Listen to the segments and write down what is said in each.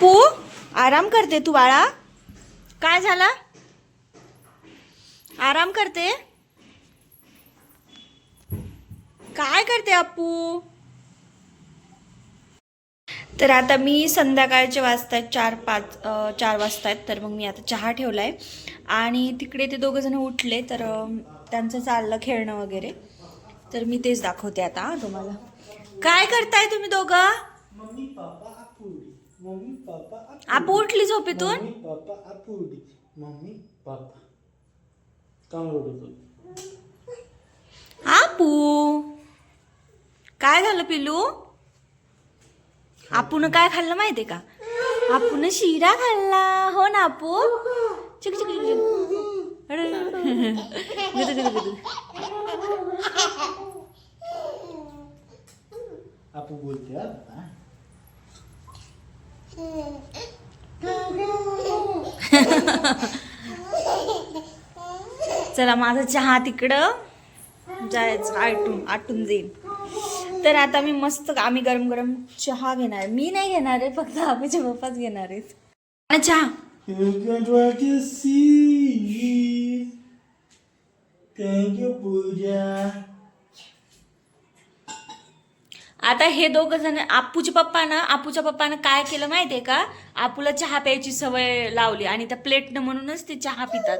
अप्पू आराम करते तू बाळा. काय झाला? आराम करते? काय करते अप्पू? तर आता मी संध्याकाळचे वाजतायत चार पाच चार वाजतायत तर मग मी आता चहा ठेवलाय. आणि तिकडे ते दोघं जण उठले तर त्यांचं चाललं खेळणं वगैरे. तर मी तेच दाखवते आता तुम्हाला. काय करताय तुम्ही दोघं? मम्मी पापा आपुडी मम्मी पापा आपुडी. आपू उठली झोपेतून? मम्मी पापा आपुडी मम्मी पापा। काम रडतो आपू। काय झालं पिलू आपून काय खाल्लं माहितीये का? आपून शिरा खाल्ला. हो ना आपू? चिक चिक. आपू बोलते. चला माझा चहा तिकडं. जायचं आटून आटून जाईल. तर आता मी मस्त आम्ही गरम गरम चहा घेणार. मी नाही घेणार आहे फक्त आम्हीचे पप्पाच घेणार आहेत. आणि चहा. Thank you Pooja. आता हे दोघ जण आपूचे पप्पा ना आपूच्या पप्पानं काय केलं माहितीये का? आपूला चहा प्यायची सवय लावली आणि त्या प्लेटनं म्हणूनच ते चहा पितात.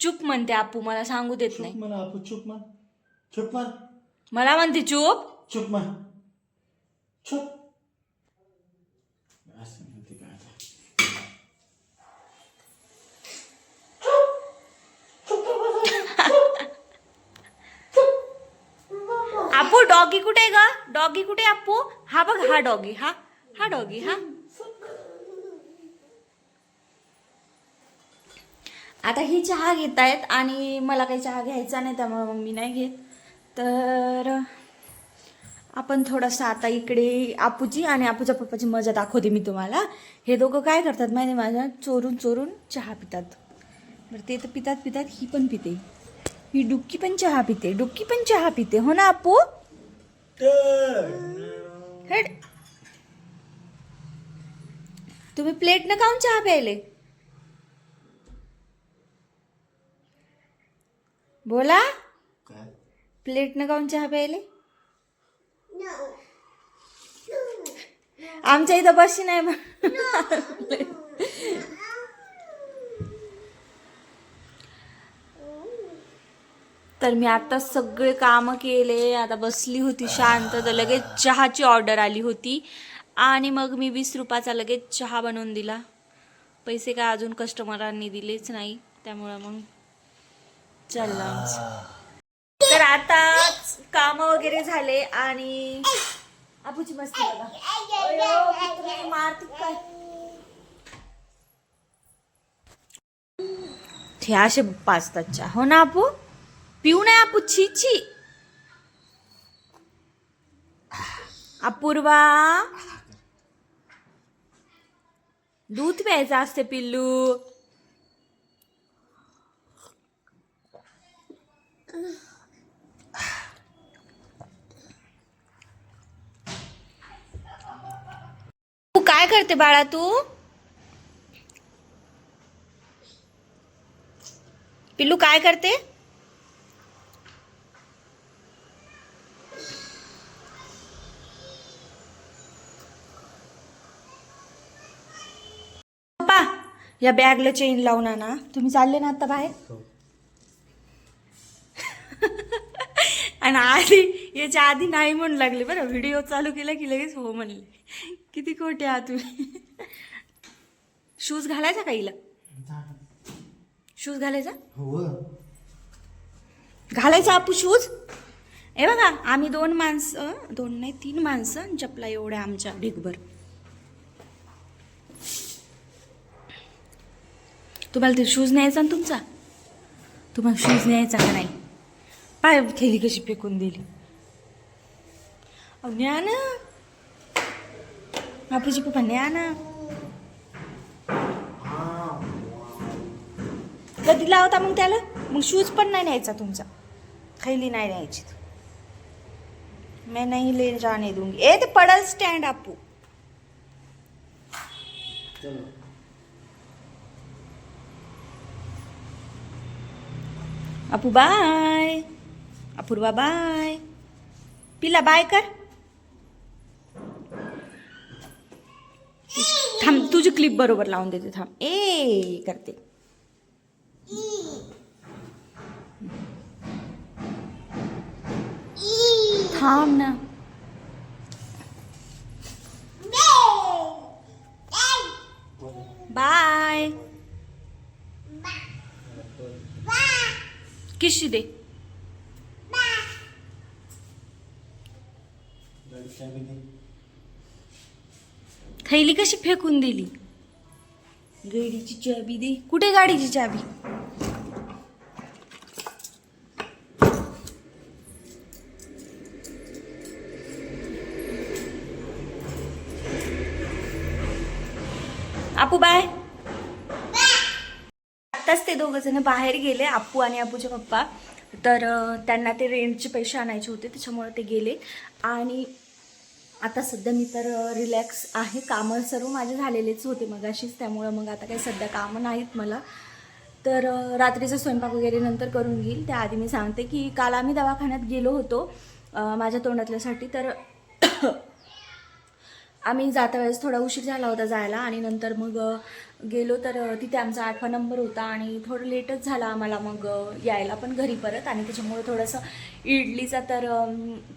चूप म्हणते आपू मला सांगू देत चुप नाही म्हणा आपू चुप मान चुप मान मला म्हणते चूप. चुप चुप. असं म्हणते का आता आपू डॉगी कुठे आहे ग? डॉगी कुठे आहे, आपू हा बघ हा डॉगी हा हा डॉगी हा. आता ही चहा घेत आहेत आणि मला काही चहा घ्यायचा नाही त्यामुळे मग मी नाही घेत. तर आपण थोडंसं आता इकडे आपूची आणि आपूच्या पप्पाची मजा दाखवते मी तुम्हाला. हे दोघं काय करतात माहिती आहे माझ्या? चोरून चोरून चहा पितात. बरं ते तर पितात पितात ही पण पिते. ही डुक्की पण चहा पिते डुक्की पण चहा पिते हो ना आपू हेड तुम्ही प्लेट न खाऊन चहा प्यायले. बोला. प्लेट न खाऊन चहा प्यायले? आमच्या इथं बशी नाही मग तर मी आता सगळे कामं केले आता बसली होती शांत तर लगेच चहाची ऑर्डर आली होती. आणि मग मी वीस रुपयाचा लगेच चहा बनवून दिला. पैसे काय अजून कस्टमरांनी दिलेच नाही त्यामुळं मग चाललं तर आता काम वगैरे झाले आणि आपूची मस्ती बघा. अयो, काय? हे असे पाचतात चहा हो ना आपू? पिऊ नये आपू छी छी? अपूर्वा। दूध प्यायचं असते पिल्लू। तू काय करते बाळा तू? पिल्लू काय करते? या बॅगला चेन लावून आणा. तुम्ही चालले ना आता बाहेर? आणि आधी याच्या आधी नाही म्हणू लागले बरं. व्हिडिओ चालू केला की लगेच हो म्हणले. किती खोटे आहात तुम्ही. शूज घालायचा का हिला? शूज घालायचा? हो. घालायचा आपू शूज हे बघा आम्ही दोन माणसं दोन नाही तीन माणसं चपला एवढ्या आमच्या ढिगभर. तुम्हाला ते शूज न्यायचा ना तुमचा? तुम्हाला शूज न्यायचा का नाही? पाय थैली कशी फेकून दिली? अहो, न्या ना. बापूजी पप्पा न्या ना. कधी लावता मग त्याला? मग शूज पण नाही न्यायचा तुमचा. थैली नाही न्यायची मैं नहीं ले जाने दूंगी. ए ते पडल stand Apu. Apu bye Apoorva bye पिला बाय कर थांब तुझी क्लिप बरोबर लावून देते थांब. ए करते. थांब ना. बाय किशी दे? थैली कशी फेकून दिली? गाडीची चाबी दे. कुठे गाडीची चाबी? आपू बाय. आत्ताच ते दोघ जण बाहेर गेले आपू आणि अप्पूचे पप्पा. तर त्यांना ते रेंटचे पैसे आणायचे होते त्याच्यामुळे ते गेले. आणि आता सध्या मी तर रिलॅक्स आहे. कामं सर्व माझे झालेलेच होते मगाशीच त्यामुळं मग आता काही सध्या कामं नाहीत मला. तर रात्रीचा स्वयंपाक वगैरे नंतर करून घेईल. त्याआधी मी सांगते की काल आम्ही दवाखान्यात गेलो होतो माझ्या तोंडातल्यासाठी. तर आम्ही जाता वेळेस थोडा उशीर झाला होता जायला आणि नंतर मग गेलो तर तिथे आमचा आठवा नंबर होता आणि थोडं लेटच झाला आम्हाला मग यायला पण घरी परत आणि त्याच्यामुळे थोडंसं इडलीचा तर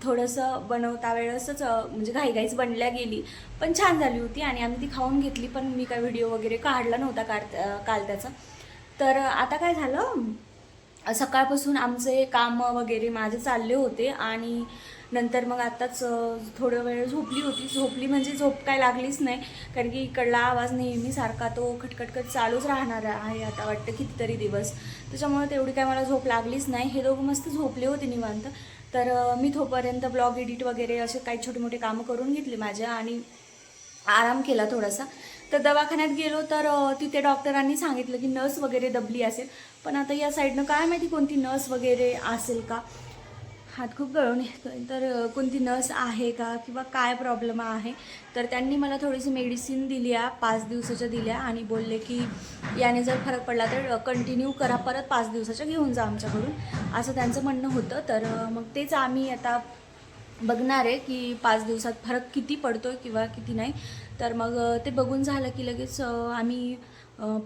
थोडंसं बनवता वेळेसच म्हणजे घाईघाईच बनल्या गेली. पण छान झाली होती आणि आम्ही ती खाऊन घेतली पण मी काय व्हिडिओ वगैरे काढला नव्हता काढ काल त्याचा. तर आता काय झालं? सकाळपासून आमचे काम वगैरे माझे चालले होते आणि नंतर मग आत्ताच थोडं वेळ झोपली होती. झोपली म्हणजे झोप काय लागलीच नाही. कारण की इकडला आवाज नेहमी सारखा तो खटखटखट चालूच राहणार आहे आता वाटतं कितीतरी दिवस. त्याच्यामुळे तेवढी काय मला झोप लागलीच नाही. हे दोघं मस्त झोपले होते निवांत. तर मी तोपर्यंत ब्लॉग एडिट वगैरे असे काही छोटे मोठे कामं करून घेतले माझ्या आणि आराम केला थोडासा. तर दवाखान्यात गेलो तर तिथे डॉक्टरांनी सांगितलं की नस वगैरे दबली असेल. पण आता या साईडनं काय माहिती कोणती नस वगैरे असेल का? हात खूप गळून येतोय. तर कोणती नस आहे का किंवा काय प्रॉब्लेम आहे? तर त्यांनी मला थोडीशी मेडिसिन दिल्या पाच दिवसाच्या दिल्या आणि बोलले की याने जर फरक पडला तर कंटिन्यू करा परत पाच दिवसाच्या घेऊन जा आमच्याकडून. असं त्यांचं म्हणणं होतं. तर मग तेच आम्ही आता बघणार आहे की पाच दिवसात फरक किती पडतो आहे किंवा किती नाही. तर मग ते बघून झालं की लगेच आम्ही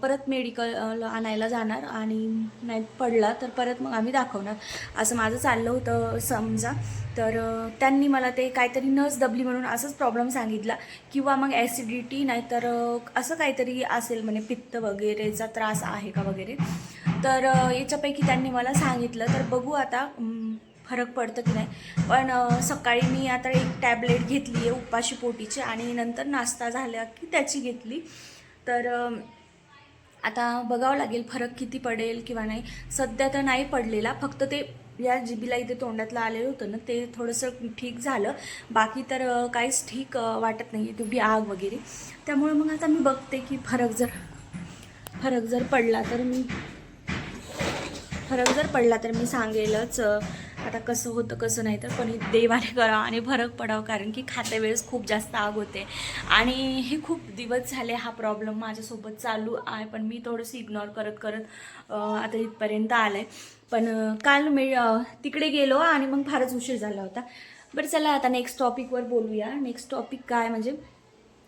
परत मेडिकल आणायला जाणार आणि नाही पडला तर परत मग आम्ही दाखवणार. असं माझं चाललं होतं समजा. तर त्यांनी मला ते काहीतरी नस दबली म्हणून असंच प्रॉब्लेम सांगितला किंवा मग ॲसिडिटी नाहीतर तर असं काहीतरी असेल म्हणजे पित्त वगैरेचा त्रास आहे का वगैरे. तर याच्यापैकी त्यांनी मला सांगितलं. तर बघू आता फरक पडतं की नाही. पण सकाळी मी आता एक टॅबलेट घेतली आहे उपाशी पोटीची आणि नंतर नाश्ता झाला की त्याची घेतली. तर आता बघावं लागेल फरक किती पडेल किंवा नाही. सध्या तर नाही पडलेला फक्त ते या जिबीला इथे तोंडातलं आलेलं होतं ना ते थोडंसं ठीक झालं. बाकी तर काहीच ठीक वाटत नाही आहे तेवढी आग वगैरे. त्यामुळे मग आता मी बघते की फरक जर फरक जर पडला तर मी फरक जर पडला तर मी सांगेलच आता कसं होतं कसं नाही तर पण देवाने करा आणि फरक पडावं कारण की खात्या वेळेस खूप जास्त आग होते. आणि हे खूप दिवस झाले हा प्रॉब्लेम माझ्यासोबत चालू आहे पण मी थोडंसं इग्नोर करत करत आता इथपर्यंत आलं आहे पण काल मी तिकडे गेलो आणि मग फारच उशीर झाला होता. बरं चला आता नेक्स्ट टॉपिकवर बोलूया. नेक्स्ट टॉपिक काय? म्हणजे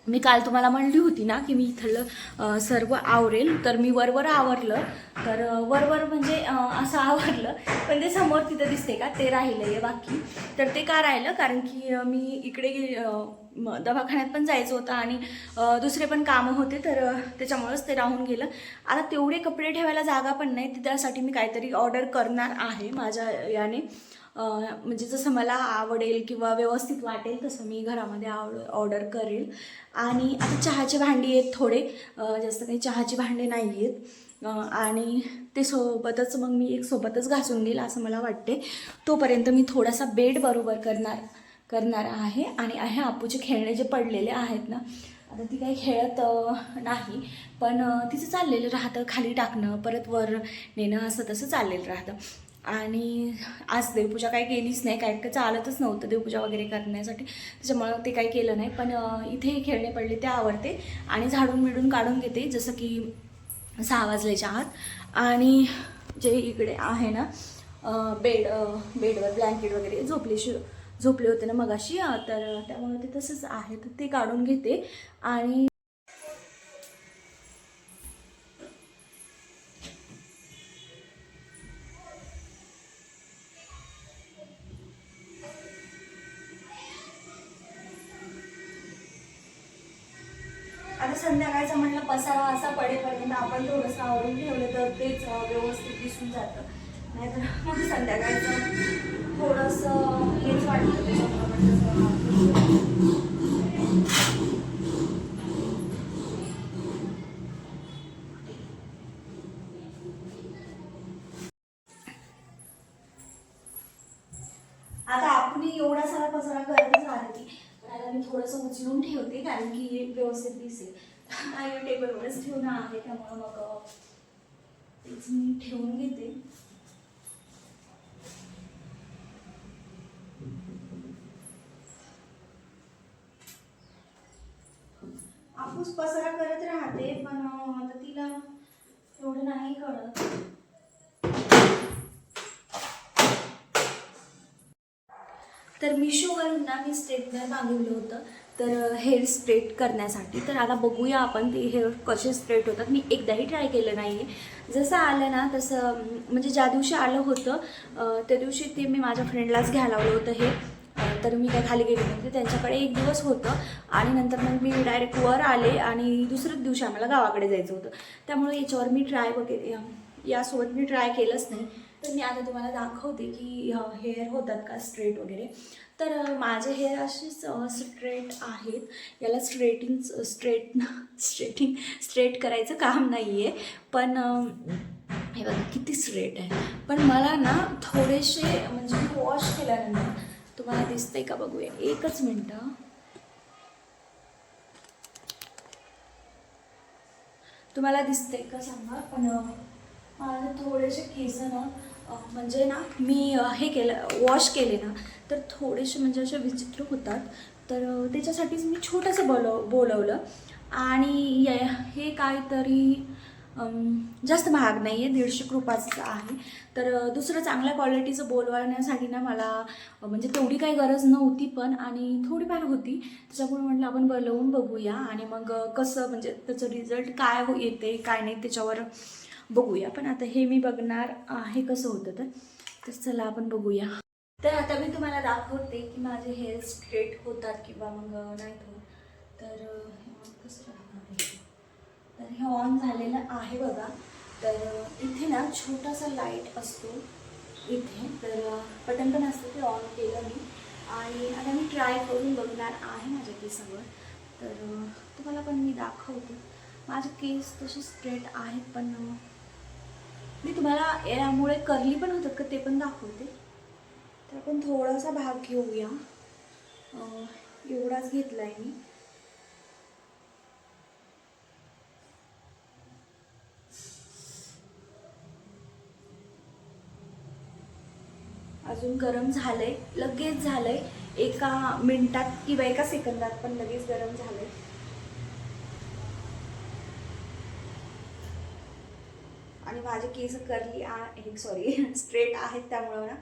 मी काल तुम्हाला म्हणली होती ना की मी इथलं सर्व आवरेल. तर मी वरवर आवरलं. तर वरवर म्हणजे असं आवरलं. पण ते समोर तिथं दिसते का? ते राहिलं आहे बाकी. तर ते का राहिलं? कारण की मी इकडे गे दवाखान्यात पण जायचं होतं आणि दुसरे पण कामं होते. तर त्याच्यामुळंच ते राहून गेलं. आता तेवढे कपडे ठेवायला जागा पण नाही. त्यासाठी मी काहीतरी ऑर्डर करणार आहे माझ्या याने. म्हणजे जसं मला आवडेल किंवा व्यवस्थित वाटेल तसं मी घरामध्ये आवड ऑर्डर करेल. आणि आता चहाचे भांडी आहेत थोडे. जास्त काही चहाची भांडे नाही आहेत आणि ते सोबतच मग मी एक सोबतच घासून घेईल असं मला वाटते तोपर्यंत मी थोडासा बेड बरोबर करणार करणार आहे. आणि आहे आपूचे खेळणे जे पडलेले आहेत ना आता ती काही खेळत नाही. पण तिचं चाललेलं राहतं खाली टाकणं परत वर नेणं असं तसं चाललेलं राहतं. आणि आज देवपूजा काही केलीच नाही काय काय चालतच नव्हतं देवपूजा वगैरे करण्यासाठी. त्याच्यामुळं ते काही केलं नाही. पण इथे खेळणे पडले ते आवडते. आणि झाडून मिडून काढून घेते जसं की सहा वाजल्याच्या आत. आणि जे इकडे आहे ना बेड बेडवर ब्लँकेट वगैरे झोपलेशी झोपले होते ना मगाशी तर त्यामुळे ते तसंच आहे. तर ते काढून घेते. आणि करतच पण आता मी थोडंसं उचलून ठेवते कारण की व्यवस्थित दिसेल. आणि टेबलवरच ठेवणं आहे त्यामुळं मग तेच मी ठेवून घेते. आपूस पसारा करत राहते पण आता तिला एवढं नाही कळत. तर मिशोवरून ना मी स्ट्रेटनर मागवलं होतं. तर हेअर स्ट्रेट करण्यासाठी. तर आता बघूया आपण ते हेअर कसे स्ट्रेट होतात. मी एकदाही ट्राय केलं नाही आहे जसं आलं ना तसं म्हणजे ज्या दिवशी आलं होतं त्या दिवशी ते मी माझ्या फ्रेंडलाच घ्यायला लावलं होतं हे. तर मी काय खाली गेले नव्हते त्यांच्याकडे एक दिवस होतं. आणि नंतर मग मी डायरेक्ट वर आले आणि दुसऱ्याच दिवशी आम्हाला गावाकडे जायचं होतं. त्यामुळे याच्यावर मी ट्राय वगैरे यासोबत मी ट्राय केलंच नाही. तर मी आता तुम्हाला दाखवते की हेअर होतात का स्ट्रेट वगैरे. तर माझे हेअर असेच स्ट्रेट आहेत. याला स्ट्रेटिंग स्ट्रेट स्ट्रेटिंग स्ट्रेट करायचं काम नाही आहे पण हे बघा किती स्ट्रेट आहे. पण मला ना थोडेसे म्हणजे मी वॉश केल्यानंतर तुम्हाला दिसतंय का बघूया. एकच मिनटं. तुम्हाला दिसतंय का सांगा? पण माझे थोडेसे केस ना म्हणजे ना मी हे केलं वॉश केले ना तर थोडेसे म्हणजे असे विचित्र होतात. तर त्याच्यासाठीच मी छोटंसं बोलव बोलवलं. आणि हे काहीतरी जास्त महाग नाही आहे दीडशे रुपयाचं आहे. तर दुसरं चांगल्या क्वालिटीचं बोलवण्यासाठी ना मला म्हणजे तेवढी काही गरज नव्हती पण आणि थोडीफार होती. त्याच्यामुळे म्हटलं आपण बोलवून बघूया. आणि मग कसं म्हणजे त्याचं रिझल्ट काय येते काय नाही त्याच्यावर बघूया. पण आता हे मी बघणार आहे कसं होतं तर. तर चला आपण बघूया. तर आता मी तुम्हाला दाखवते की माझे हेअर स्ट्रेट होतात किंवा मग नाही होत. तर हे कसं तर हे ऑन झालेलं आहे बघा. तर इथे ना छोटासा लाइट असतो. इथे. तर बटन पण असतं ते ऑन केलं मी. आणि आता मी ट्राय करून बघणार आहे माझ्या केसावर तर तुम्हाला पण मी दाखवते. माझे केस तसे स्ट्रेट आहेत पण मी तुम्हाला यामुळे करली पण होतात का ते पण दाखवते. तर आपण थोडासा भाग घेऊया. एवढाच घेतला आहे मी. अजून गरम झालंय लगेच झालंय. एका मिनिटात किंवा एका सेकंदात पण लगेच गरम झालंय. आणि माझे केस करली आहे सॉरी स्ट्रेट आहेत त्यामुळं ना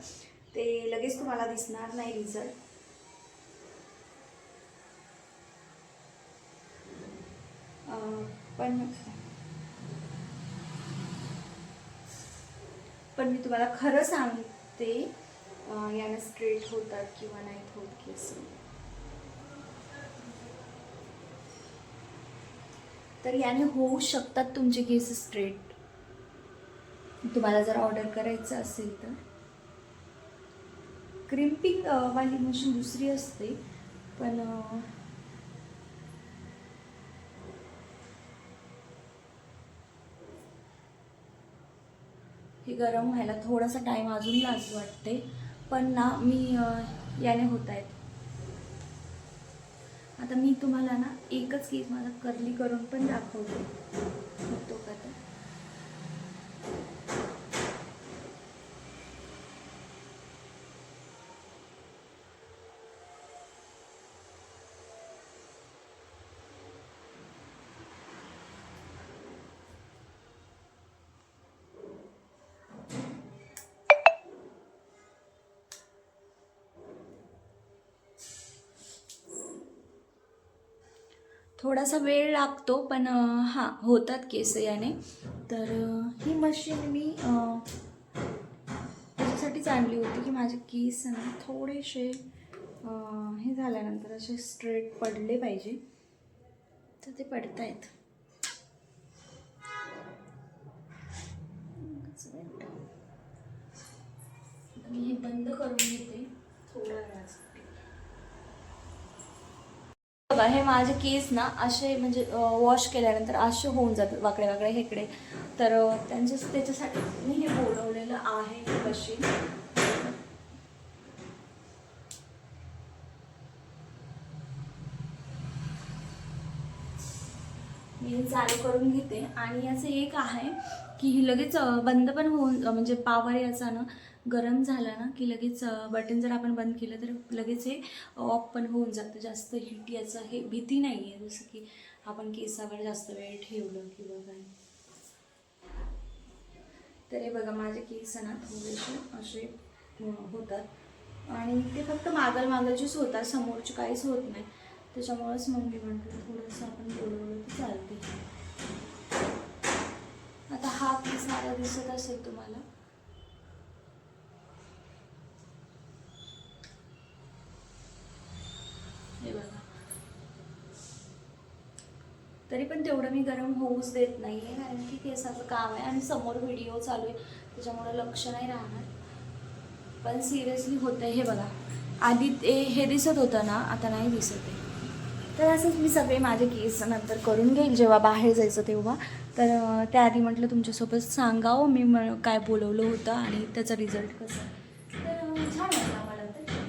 ते लगेच तुम्हाला दिसणार नाही रिझल्ट पण पण मी तुम्हाला खरं सांगते यानं स्ट्रेट होतात किंवा नाही होत केस. तर याने होऊ शकतात तुमचे केस स्ट्रेट तुम्हाला जर ऑर्डर करायचं असेल तर. क्रिम्पिंग वाली मशीन दुसरी असते पण हे गरम व्हायला थोडासा टाईम अजून लागू वाटते पण ना मी याने होत आहेत. आता मी तुम्हाला ना एकच केस माझा कर्ली करून पण दाखवते. होतो का तर थोडासा वेळ लागतो पण हां होतात केस याने. तर ही मशीन मी त्याच्यासाठीच आणली होती की माझे केस ना थोडेसे हे झाल्यानंतर असे स्ट्रेट पडले पाहिजे. तर ते पडत आहेत मी हे बंद करून घेते. बघा हे माझे केस ना असे म्हणजे वॉश केल्यानंतर असे होऊन जातात वाकडे वाकडे हेकडे. तर त्यांच्या त्याच्यासाठी मी हे बोलवलेलं आहे मशीन मी चालू करून घेते. आणि याचं एक आहे की ही लगेच बंद पण होऊन म्हणजे पावर याचा ना गरम झाला ना की लगेच बटन जर आपण बंद केलं तर लगेच हे ऑफ पण होऊन जातं. जास्त हिट याचं हे भीती नाही आहे. जसं की आपण केसावर जास्त वेळ ठेवलं किंवा काय. तर हे बघा माझे केस ना थोडेसे असे होतात. आणि ते फक्त मागल मागलचेच होतात. समोरचे काहीच होत नाही. त्याच्यामुळेच मग मी म्हणतो थोडंसं आपण बोलवलं तर चालते आता हा केस मला दिसत असेल तुम्हाला हे बघा तरी पण तेवढं मी गरम होऊच देत नाही आहे कारण की केसाचं काम आहे आणि समोर व्हिडिओ चालू आहे त्याच्यामुळे लक्ष नाही राहणार. पण सिरियसली होतं हे बघा. आधी ते हे दिसत होतं ना आता नाही दिसत आहे. तर असंच मी सगळे माझे केस नंतर करून घेईन जेव्हा बाहेर जायचं तेव्हा. तर त्याआधी म्हटलं तुमच्यासोबत सांगावं मी म काय बोलवलं होतं आणि त्याचा रिझल्ट कसा तर छान वाटलं मला तर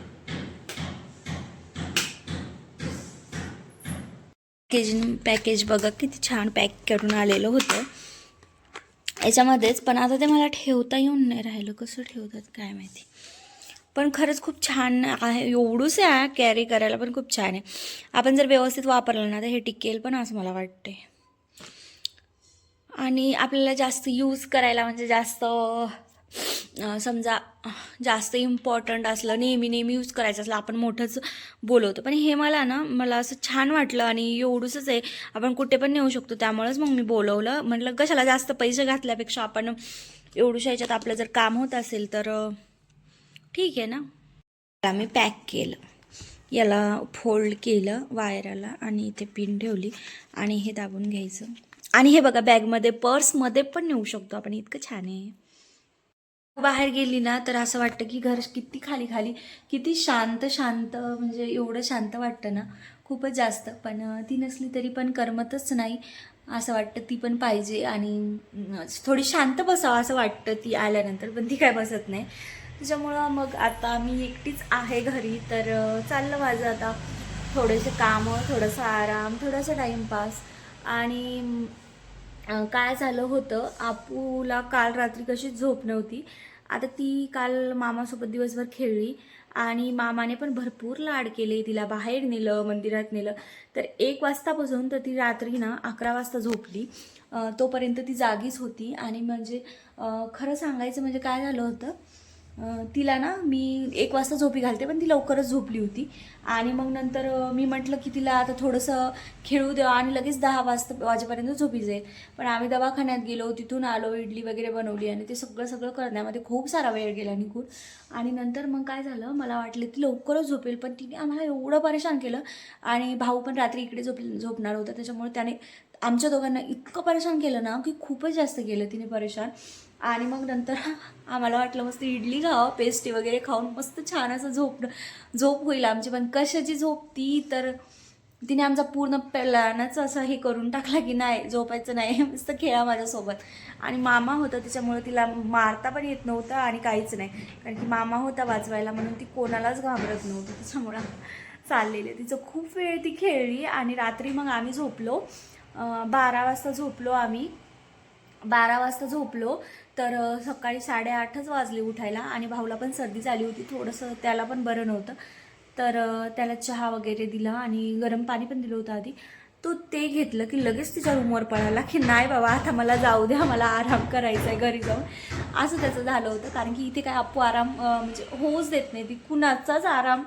पॅकेजिंग पॅकेज बघा किती छान पॅक करून आलेलं होतं. याच्यामध्येच पण आता ते मला ठेवता येऊन नाही राहिलं. कसं ठेवतात काय माहिती. पण खरंच खूप छान आहे. एवढंच आहे कॅरी करायला पण खूप छान आहे. आपण जर व्यवस्थित वापरलं ना तर हे टिकेल पण असं मला वाटते आणि आपल्याला जास्त यूज करायला म्हणजे जास्त समजा जास्त इम्पॉर्टंट असलं नेहमी नेहमी यूज करायचं असलं आपण मोठंच बोलवतो. पण हे मला ना मला असं छान वाटलं आणि एवढंच आहे. आपण कुठे पण नेऊ शकतो. त्यामुळेच मग मी बोलवलं. म्हटलं कशाला जास्त पैसे घातल्यापेक्षा आपण एवढूशा ह्याच्यात आपलं जर काम होत असेल तर ठीक आहे ना? याला मी पॅक केलं. याला फोल्ड केलं वायराला आणि इथे पिन ठेवली आणि हे दाबून घ्यायचं. आणि हे बघा बॅगमध्ये पर्समध्ये पण नेऊ शकतो आपण. इतकं छान आहे. बाहेर गेली ना तर असं वाटतं की घर किती खाली खाली किती शांत शांत म्हणजे एवढं शांत वाटतं ना खूपच जास्त. पण ती नसली तरी पण करमतच नाही असं वाटतं ती पण पाहिजे. आणि थोडी शांत बसावं असं वाटतं ती आल्यानंतर पण ती काय बसत नाही. त्याच्यामुळं मग आता मी एकटीच आहे घरी तर चाललं माझं आता थोडेसे कामं थोडंसं आराम थोडासा टाईमपास आणि काय झालं होतं आपूला काल रात्री कशी झोप नव्हती. आता ती काल मामासोबत दिवसभर खेळली आणि मामाने पण भरपूर लाड केले तिला बाहेर नेलं मंदिरात नेलं. तर एक वाजतापासून तर ती रात्री ना अकरा वाजता झोपली. तोपर्यंत ती जागीच होती आणि म्हणजे खरं सांगायचं म्हणजे काय झालं होतं तिला ना मी एक वाजता झोपी घालते पण ती लवकरच झोपली होती. आणि मग नंतर मी म्हटलं की तिला आता थोडंसं खेळू द्या आणि लगेच दहा वाजता वाजेपर्यंत झोपी जाईल. पण आम्ही दवाखान्यात गेलो तिथून आलो इडली वगैरे बनवली आणि ते सगळं सगळं करण्यामध्ये खूप सारा वेळ गेला निघून. आणि नंतर मग काय झालं मला वाटलं ती लवकरच झोपेल पण तिने आम्हाला एवढं परेशान केलं. आणि भाऊ पण रात्री इकडे झोप झोपणार होता त्याच्यामुळे त्याने आमच्या दोघांना इतकं परेशान केलं ना की खूपच जास्त केलं तिने परेशान. आणि मग नंतर आम्हाला वाटलं मस्त इडली खावं पेस्टी वगैरे खाऊन मस्त छान असं झोप झोप होईल आमची. पण कशाची झोप ती? तर तिने आमचा पूर्ण प्लॅनच असं हे करून टाकला की नाही झोपायचं नाही. मस्त खेळा माझ्यासोबत. आणि मामा होता त्याच्यामुळे तिला मारता पण येत नव्हतं आणि काहीच नाही. कारण की मामा होता वाजवायला म्हणून ती कोणालाच घाबरत नव्हती त्याच्यामुळं चाललेले. तिचं खूप वेळ ती खेळली आणि रात्री मग आम्ही झोपलो. बारा वाजता झोपलो आम्ही. बारा वाजता झोपलो. तर सकाळी साडेआठच वाजले उठायला आणि भाऊला पण सर्दी झाली होती. थोडंसं त्याला पण बरं नव्हतं. तर त्याला चहा वगैरे दिला आणि गरम पाणी पण दिलं होतं आधी. तो ते घेतलं की लगेच तिच्या रूमवर पळाला की नाही बाबा आता मला जाऊ द्या मला आराम करायचा आहे घरी जाऊन. असं त्याचं झालं होतं. कारण की इथे काय आपू आराम म्हणजे होऊच देत नाही ती. कुणाचाच आराम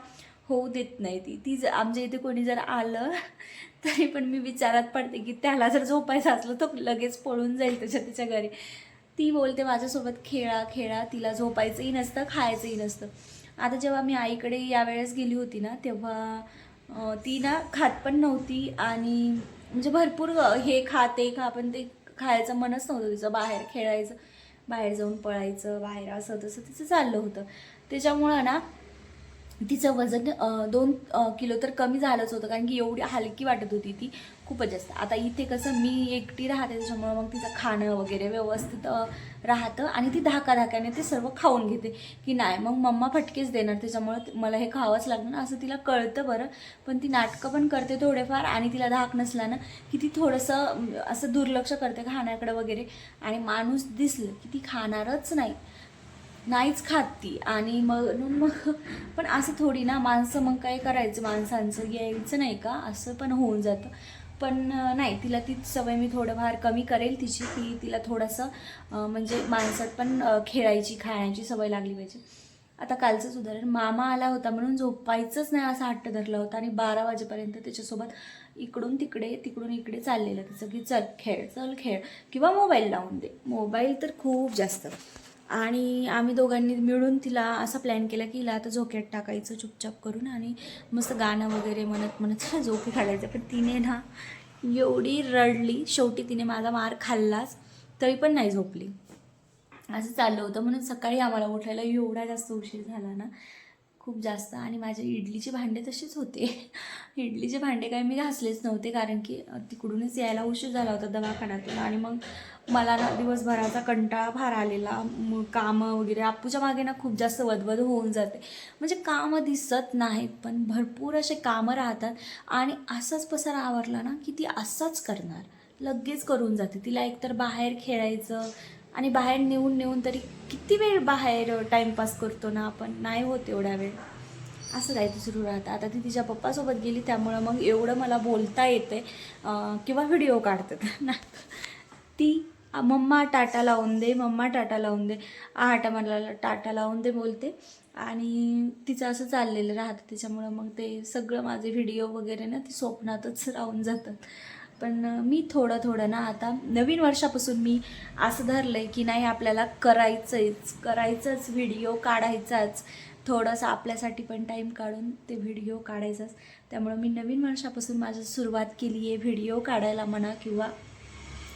होऊ देत नाही ती. ती जर आमच्या इथे कोणी जर आलं तरी पण मी विचारात पडते की त्याला जर झोपायचं असलं तर लगेच पळून जाईल त्याच्या तिच्या घरी. ती बोलते माझ्यासोबत खेळा खेळा तिला झोपायचंही नसतं खायचंही नसतं. आता जेव्हा मी आईकडे यावेळेस गेली होती ना तेव्हा ती ना खात पण नव्हती आणि म्हणजे भरपूर हे खाते खा पण ते खायचं मनच नव्हतं तिचं बाहेर खेळायचं बाहेर जाऊन पळायचं बाहेर असं तसं तिचं चाललं होतं. त्याच्यामुळं ना तिचं वजन दोन किलो तर कमी झालंच होतं कारण की एवढी हलकी वाटत होती ती. खूपच जास्त. आता इथे कसं मी एकटी राहते त्याच्यामुळं मग तिचं खाणं वगैरे व्यवस्थित राहतं आणि ती धाकाधाक्याने ते सर्व खाऊन घेते. की नाही मग मम्मा फटकेच देणार त्याच्यामुळं मला हे खावंच लागणार असं तिला कळतं बरं. पण ती नाटकं पण करते थोडेफार आणि तिला धाक नसला ना की ती थोडंसं असं दुर्लक्ष करते खाण्याकडे वगैरे. आणि माणूस दिसलं की ती खाणारच नाही. नाहीच खात ती. आणि मग म्हणून मग पण असं थोडी ना माणसं मग काय करायचं? माणसांचं यायचं नाही का? असं पण होऊन जातं. पण नाही तिला ती सवय मी थोडंफार कमी करेल तिची. ती तिला थोडंसं म्हणजे माणसात पण खेळायची खाण्याची सवय लागली पाहिजे. आता कालचंच उदाहरण मामा आला होता म्हणून झोपायचंच नाही असा हट्ट धरला होता आणि बारा वाजेपर्यंत त्याच्यासोबत इकडून तिकडे तिकडून इकडे चाललेलं. तिचं की चल खेळ चल खेळ. किंवा मोबाईल लावून दे. मोबाईल तर खूप जास्त. आणि आम्ही दोघांनी मिळून तिला असा प्लॅन केला की हिला आता झोक्यात टाकायचं चुपचाप करून आणि मस्त गाणं वगैरे म्हणत म्हणत झोके झोपी काढायचं. पण तिने ना एवढी रडली. शेवटी तिने माझा मार खाल्लाच तरी पण नाही झोपली. असं चाललं होतं. म्हणून सकाळी आम्हाला उठायला एवढा जास्त उशीर झाला ना. खूप जास्त. आणि माझे इडलीचे भांडे तसेच होते. इडलीचे भांडे काय मी घासलेच नव्हते कारण की तिकडूनच यायला उशीर झाला होता दवाखान्यातून. आणि मग मला ना दिवसभराचा कंटाळा फार आलेला. मग कामं वगैरे आपूच्या मागे ना खूप जास्त वदवद होऊन जाते. म्हणजे कामं दिसत नाहीत पण भरपूर असे कामं राहतात. आणि असाच पसारा आवरला ना की ती असाच करणार. लगेच करून जाते. तिला एकतर बाहेर खेळायचं आणि बाहेर नेऊन नेऊन तरी किती वेळ बाहेर टाईमपास करतो ना आपण? नाही होत एवढा वेळ. असं काहीतरी सुरू राहतं. आता ती तिच्या पप्पासोबत गेली त्यामुळं मग एवढं मला बोलता येते किंवा व्हिडिओ काढतात. ना ती मम्मा टाटा लावून दे मम्मा टाटा लावून दे आटा मला टाटा लावून दे बोलते. आणि तिचं असं चाललेलं राहतं. त्याच्यामुळं मग ते सगळं माझे व्हिडिओ वगैरे ना ती स्वप्नातच राहून जातात. पण मी थोडं थोडं ना आता नवीन वर्षापासून मी असं धरलं आहे की नाही आपल्याला करायचंच करायचंच व्हिडिओ काढायचाच. थोडंसं आपल्यासाठी पण टाईम काढून ते व्हिडिओ काढायचाच. त्यामुळं मी नवीन वर्षापासून माझी सुरुवात केली आहे व्हिडिओ काढायला म्हणा किंवा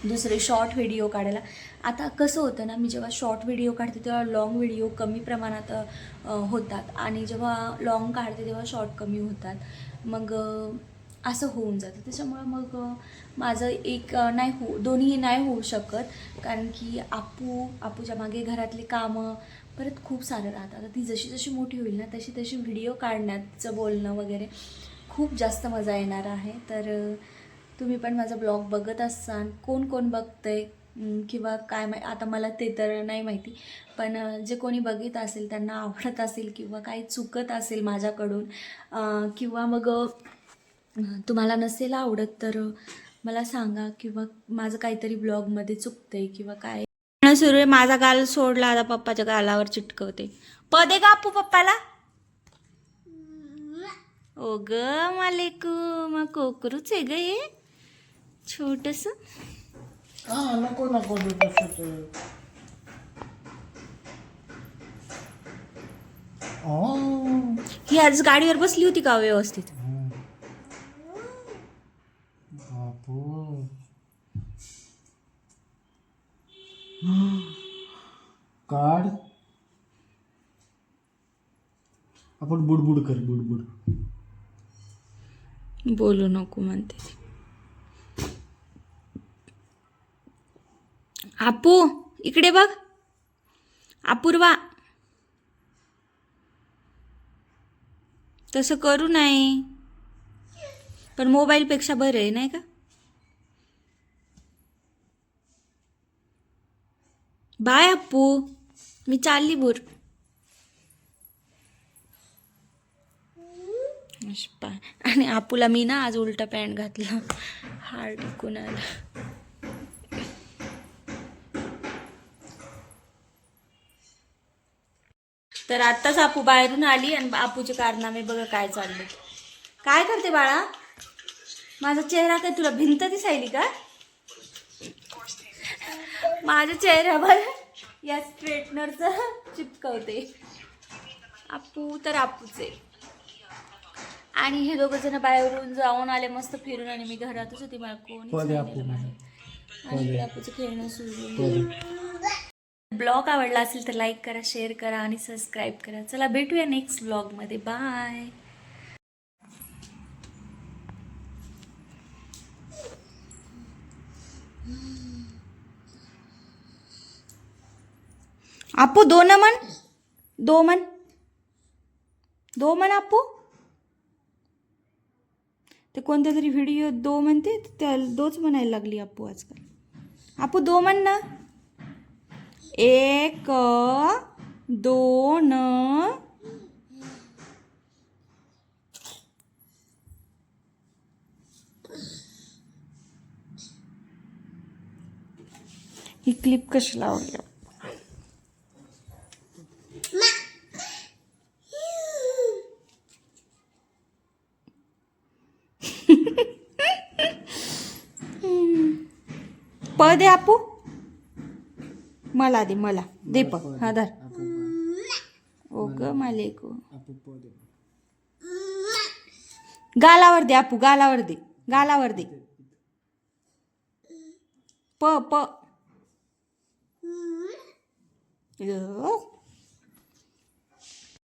दुसरे शॉर्ट व्हिडिओ काढायला. आता कसं होतं ना मी जेव्हा शॉर्ट व्हिडिओ काढते तेव्हा लॉंग व्हिडिओ कमी प्रमाणात होतात. आणि जेव्हा लॉंग काढते तेव्हा शॉर्ट कमी होतात. मग असं होऊन जातं. त्याच्यामुळं मग माझं एक नाही हो दोन्ही नाही होऊ शकत. कारण की आपू आपूच्या मागे घरातली कामं परत खूप सारं राहतं आता ती जशी जशी मोठी होईल ना तशी तशी व्हिडिओ काढण्यात तिचं बोलणं वगैरे खूप जास्त मजा येणार आहे. तर तुम्ही पण माझा ब्लॉग बघत असाल कोण कोण बघतंय आहे किंवा काय मा आता मला ते तर नाही माहिती पण जे कोणी बघित असेल त्यांना आवडत असेल किंवा काही चुकत असेल माझ्याकडून किंवा मग तुम्हाला नसेल आवडत तर मला सांगा किंवा माझं काहीतरी ब्लॉगमध्ये चुकतंय किंवा काय. सुरू आहे माझा गाल सोडला आता पप्पाच्या गालावर चिटकवते. पदे का आपू पप्पाला. ओ ग मालेकू मग कोकरूच आहे ग हे. छोटस. हा नको नको. ही आज गाडीवर बसली होती का व्यवस्थित? बापू काढ. आपण बुडबुड कर बुडबुड. बोलू नको म्हणते आपू इकडे बघ. अपूर्वा. तसं करू नाही. पण मोबाईलपेक्षा बरं आहे नाही का? बाय अप्पू. मी चालली बोर. आणि आपूला मी ना आज उलटा पॅन्ट घातला. हार्ड कुणाला तर आत्ताच आपू बाहेरून आली आणि आपूचे कारनामे बघा काय चालले. काय करते बाळा? माझा चेहरा काय तुला भिंत दिसायली का? माझ्या चेहऱ्यावर या स्ट्रेटनरचं चिपकवते आपू तर आपूच. आहे आणि हे दोघं जण बाहेरून जाऊन आले मस्त फिरून आणि मी घरातच होती मला कोणी आणि आपूचं खेळणं सुरू ब्लॉग आवडला असेल तर लाईक करा शेअर करा आणि सबस्क्राईब करा. चला भेटूया नेक्स्ट ब्लॉगमध्ये. बाय. आपू दोन मन। दो मन। दो मन आपू ते कोणत्या तरी व्हिडिओ दो म्हणते त्या दोच म्हणायला लागली आपू आजकाल. आपू दो म्हण ना. एक दोन ही क्लिप कशी लावली प दे आपू. मला दे मला. दे प हा धर. ओ ग मालेको गालावर दे आपू गालावर दे. गालावर दे. प प.